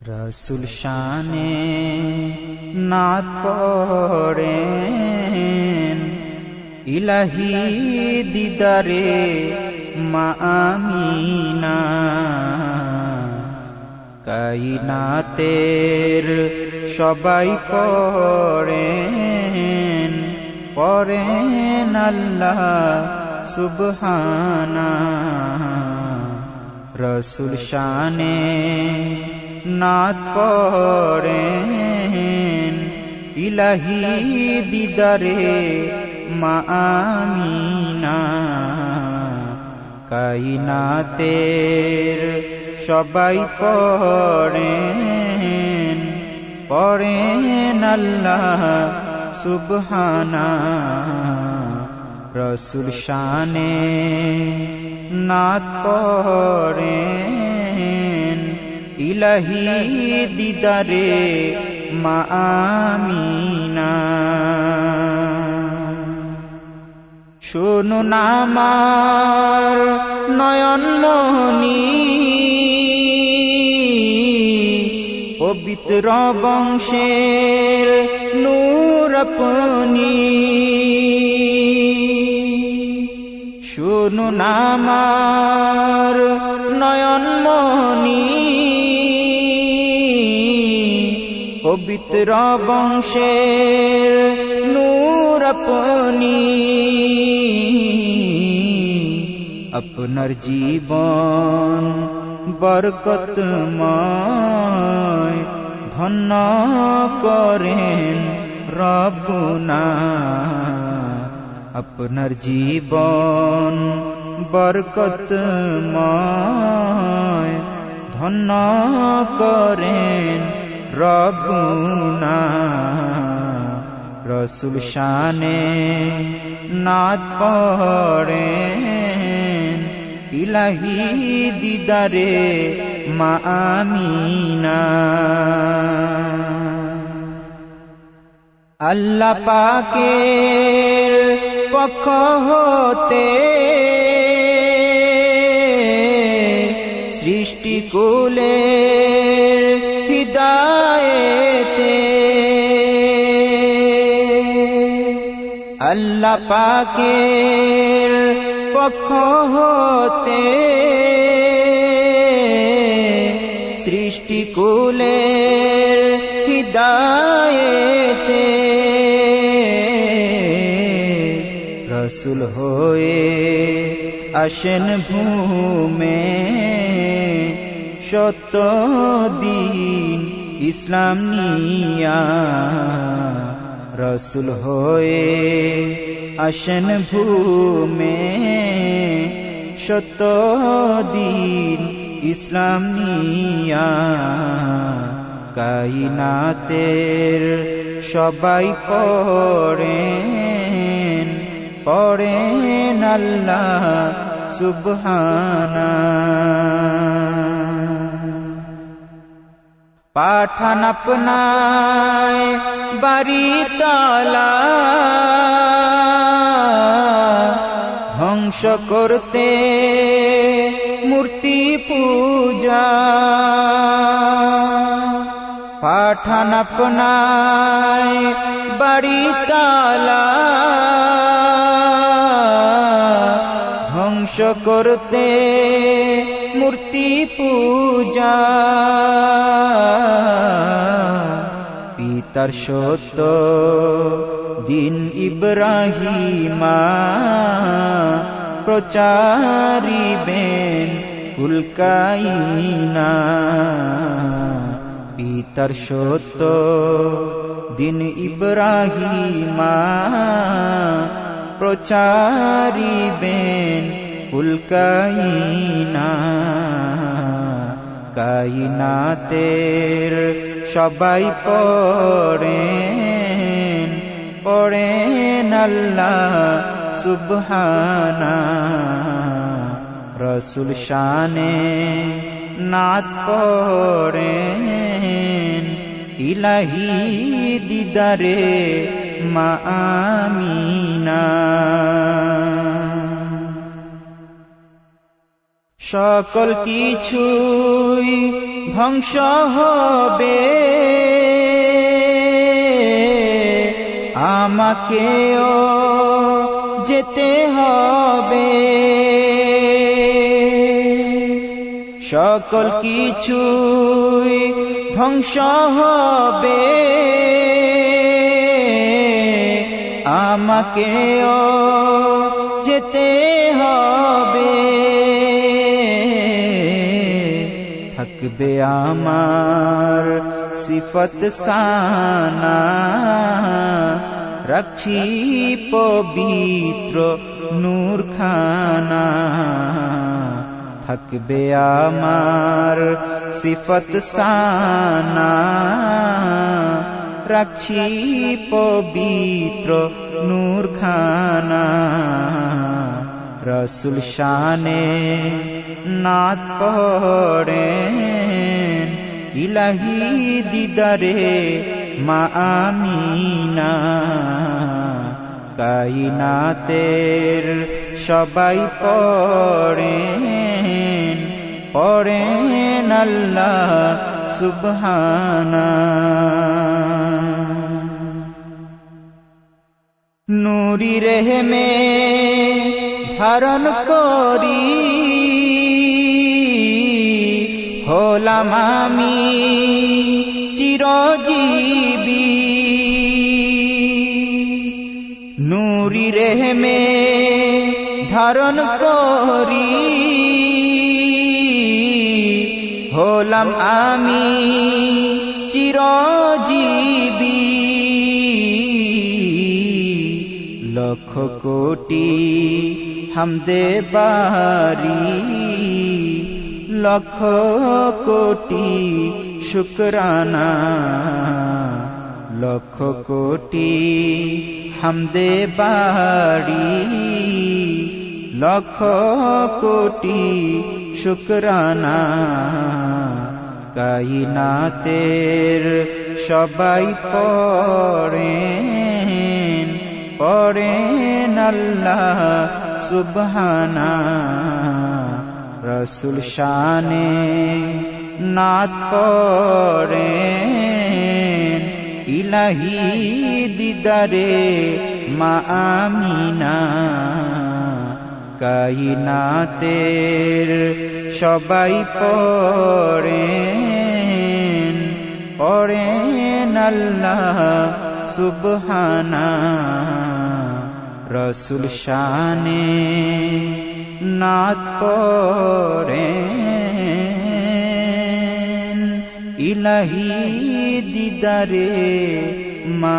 রসুল শানে নাত পড়েন, ইলাহি দিদারে মা আমিনা। কাইনাতের সবাই পড়েন পড়েন আল্লাহ সুবহানা রসুল শানে নাত পড়েন ইলাহি দিদারে মা আমিনা। কাইনাতের সবাই পড়েন। পড়েন আল্লাহ সুবহানা। রসুল শানে নাত পড়েন। ইলাহি দিদারে মা আমিনা। শুনুন আমার নয়ন মোহনী। পবিত্র বংশের নূর আপনি। শুনুন আমার নয়ন মনি পবিত্র বংশের নূর আপনি। আপনার জীবন বরকতময়, ধন্য করেন রবনা আপনার জীবন বরকতময়, ধন্য করেন রবনা রসুল শানে নাত পড়েন ইলাহি দিদারে মা আমিনা। আল্লাহ পাকের পক্ষ হতে সৃষ্টি কুলের হৃদয়েতে আল্লাহ পাকের পক্ষ হতে সৃষ্টি কুলের হৃদয়েতে রসুল হয়ে আসেন ভূমে সত্য দিন ইসলাম নিয়া রসুল হয়ে আসেন ভূমে। সত্য দিন ইসলাম নিয়া কাইনাতের সবাই পড়েন পড়েন আল্লাহ সুবহানা পাঠান আপনায় বাড়ি তালা। ধ্বংস করতে মূর্তি পূজা। পাঠান আপনায় বাড়ি তালা। ধ্বংস করতে মূর্তি পূজা। পিতার সত্য। দিন ইব্রাহিমা প্রচারিবেন উল্কাইনা পিতার সত্য। দিন ইব্রাহিমা প্রচারিবেন উল্কাইনা কাইনাতের সবাই পড়েন পড়েন আল্লাহ সুবহানা রসুল শানে নাত পড়েন ইলাহি দিদারে মা আমিনা। সকল কিছুই ধ্বংস হবে। আমাকেও যেতে হবে। সকল কিছুই ধ্বংস হবে। আমাকেও যেতে হবে। থাকবে আমার সিফত সানা রাখছি পবিত্র নূর খানা থাকবে আমার সিফত সানা রাখছি পবিত্র নূর খানা রসুল শানে নাত পড়েন, ইলাহি দিদারে মা আমিনা। কাইনাতের সবাই পড়েন পড়েন আল্লাহ সুবহানা। নুরি রেহমে ধারণ করি। হলাম আমি চিরজীবী। নুরি রেহমে ধারণ করি। হলাম আমি চিরজীবী। লক্ষ কোটি হামদে বারি লক্ষ কোটি শুকরানা, লক্ষ কোটি হামদে বাড়ি লক্ষ কোটি শুকরানা। কাইনাতের সবাই পড়েন পড়েন আল্লাহ সুবহানা। রসুল শানে নাত পড়েন ইলাহি দিদারে মা আমিনা। কাইনাতের সবাই পড়েন পড়েন আল্লাহ সুবহানা রসুল শানে নাত পরে ইলাহি দিদারে মা